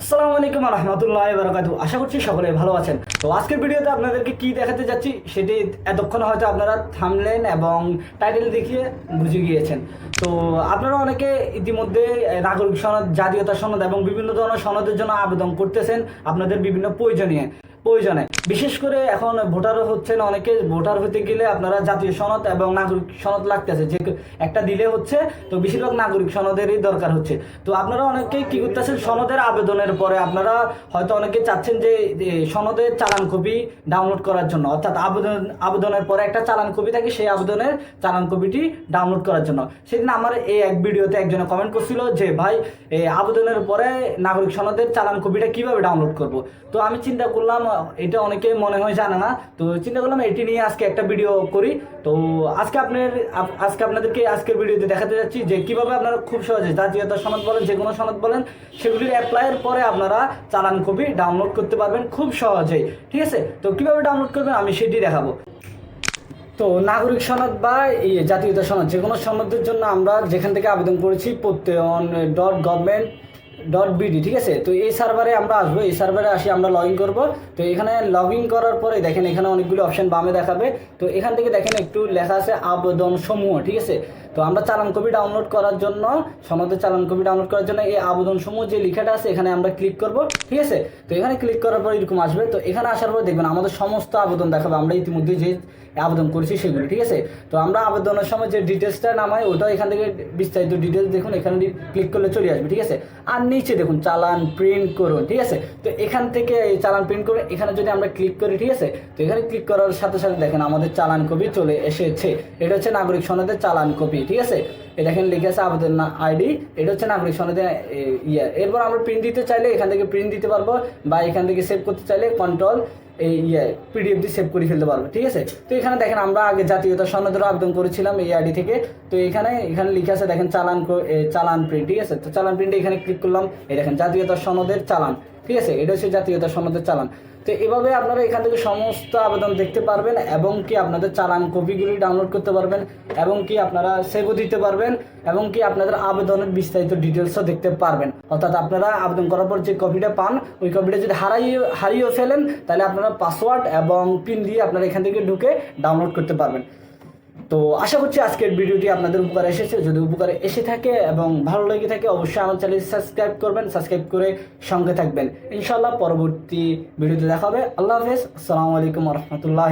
আসসালামু আলাইকুম রহমতুল্লাহ বারকাত আশা করছি সকলে ভালো আছেন। তো আজকের ভিডিওতে আপনাদেরকে কি দেখাতে যাচ্ছি, সেটি এতক্ষণ হয়তো আপনারা থামলেন এবং টাইটেল দেখিয়ে বুঝে গিয়েছেন। তো আপনারা অনেকে ইতিমধ্যে নাগরিক সনদ, জাতীয়তা সনদ এবং বিভিন্ন ধরনের সনদের জন্য আবেদন করতেছেন আপনাদের বিভিন্ন প্রয়োজনীয়। প্রয়োজনে। বিশেষ করে এখন ভোটার হচ্ছেন অনেকে, ভোটার হতে গেলে আপনারা জাতীয় সনদ এবং নাগরিক সনদ লাগতেছে। যে একটা দিলে হচ্ছে, তো বেশিরভাগ নাগরিক সনদেরই দরকার হচ্ছে। তো আপনারা অনেকেই কি করতেছেন? সনদের আবেদনের পরে আপনারা হয়তো অনেকে চাচ্ছেন যে সনদের চালান কপি ডাউনলোড করার জন্য। অর্থাৎ আবেদন, আবেদনের পরে একটা চালান কপি থাকে, সেই আবেদনের চালান কপিটি ডাউনলোড করার জন্য। সেদিন আমার এই এক ভিডিওতে একজনে কমেন্ট করছিল যে, ভাই আবেদনের পরে নাগরিক সনদের চালান কপিটা কীভাবে ডাউনলোড করব? তো আমি চিন্তা করলাম এটা অনেকে মনে হয় জানে না। তো চিন্তা করলাম এটি নিয়ে আজকে একটা ভিডিও করি। তো আজকে আপনার আজকে আপনাদেরকে আজকের ভিডিওতে দেখাতে যাচ্ছি যে কীভাবে আপনারা খুব সহজে জাতীয়তা সনদ বলেন যে কোনো সনদ বলেন, সেগুলির অ্যাপ্লাইয়ের পরে আপনারা চালান কপি ডাউনলোড করতে পারবেন খুব সহজেই। ঠিক আছে? তো কীভাবে ডাউনলোড করবেন আমি সেটি দেখাবো। তো নাগরিক সনদ বা জাতীয়তা সনদ যে কোনো সনদের জন্য আমরা যেখান থেকে আবেদন করেছি, Prottoyon dot government dot BD ঠিক আছে? তো এই সার্ভারে আমরা আসব, এই সার্ভারে আসি, আমরা লগ ইন করব। তো এখানে লগ ইন করার পরে দেখেন, এখানে অনেকগুলো অপশন বামে দেখাবে। তো এখান থেকে দেখেন একটু লেখা আছে আবেদন সমূহ ঠিক আছে? তো আমরা চালান কপি ডাউনলোড করার জন্য সনদের চালান কপি ডাউনলোড করার জন্য এই আবেদন সমূহ যে লেখাটা আছে, এখানে আমরা ক্লিক করব, ঠিক আছে? তো এখানে ক্লিক করার পর এরকম আসবে। তো এখানে আসার পর দেখবেন আমাদের সমস্ত আবেদন দেখাবে। আমরা ইতিমধ্যে যে আবেদন করেছি সেগুলো, ঠিক আছে? তো আমরা আবেদনের সময় যে ডিটেলসটা নামাই ওটাও এখান থেকে বিস্তারিত ডিটেলস দেখুন, এখানে ক্লিক করলে চলে আসবে, ঠিক আছে? আর নিচে দেখুন, চালান প্রিন্ট করুন, ঠিক আছে? তো এখান থেকে এই চালান প্রিন্ট করে এখানে যদি আমরা ক্লিক করি, ঠিক আছে? তো এখানে ক্লিক করার সাথে সাথে দেখেন আমাদের চালান কপি চলে এসেছে। এটা হচ্ছে নাগরিক সনদের চালান কপি। ঠিক আছে? এটা এখানে লিখে আছে আবেদন আইডি। এটা হচ্ছে নাগরিক সনদের ইয়ে। এরপর আমরা প্রিন্ট দিতে চাইলে এখান থেকে প্রিন্ট দিতে পারব বা এখান থেকে সেভ করতে চাইলে কন্ট্রোল এই ইয়ে পিডিএফ দিয়ে সেভ করে ফেলতে পারব, ঠিক আছে? তো এখানে দেখেন আমরা আগে জাতীয়তা সনদেরও আবেদন করেছিলাম এই আইডি থেকে। তো এখানে এখানে লিখে আছে দেখেন চালান চালান প্রিন্ট ঠিক আছে? তো চালান প্রিন্টে এখানে ক্লিক করলাম। এই দেখেন জাতীয়তা সনদের চালান। ঠিক আছে? এটা হচ্ছে জাতীয়তা সনদের চালান। তো এভাবে আপনারা এখান থেকে সমস্ত আবেদন দেখতে পারবেন এবং কি আপনাদের চালান কপিগুলি ডাউনলোড করতে পারবেন এবং কি আপনারা সেভও দিতে পারবেন এবং কি আপনাদের আবেদনের বিস্তারিত ডিটেলসও দেখতে পারবেন। অর্থাৎ আপনারা আবেদন করার পর যে কপিটা পান, ওই কপিটা যদি হারাইয়ে হারিয়েও ফেলেন, তাহলে আপনারা পাসওয়ার্ড এবং পিন দিয়ে আপনারা এখান থেকে ঢুকে ডাউনলোড করতে পারবেন। তো আশা করছি আজকের ভিডিওটি আপনাদের উপকার এসেছে। যদি উপকারে এসে থাকে এবং ভালো লেগে থাকে, অবশ্যই আমার চ্যানেল সাবস্ক্রাইব করবেন, সাবস্ক্রাইব করে সঙ্গে থাকবেন। ইনশাল্লাহ পরবর্তী ভিডিওতে দেখা হবে। আল্লাহ হাফেজ। আসসালামু আলাইকুম রহমতুল্লাহ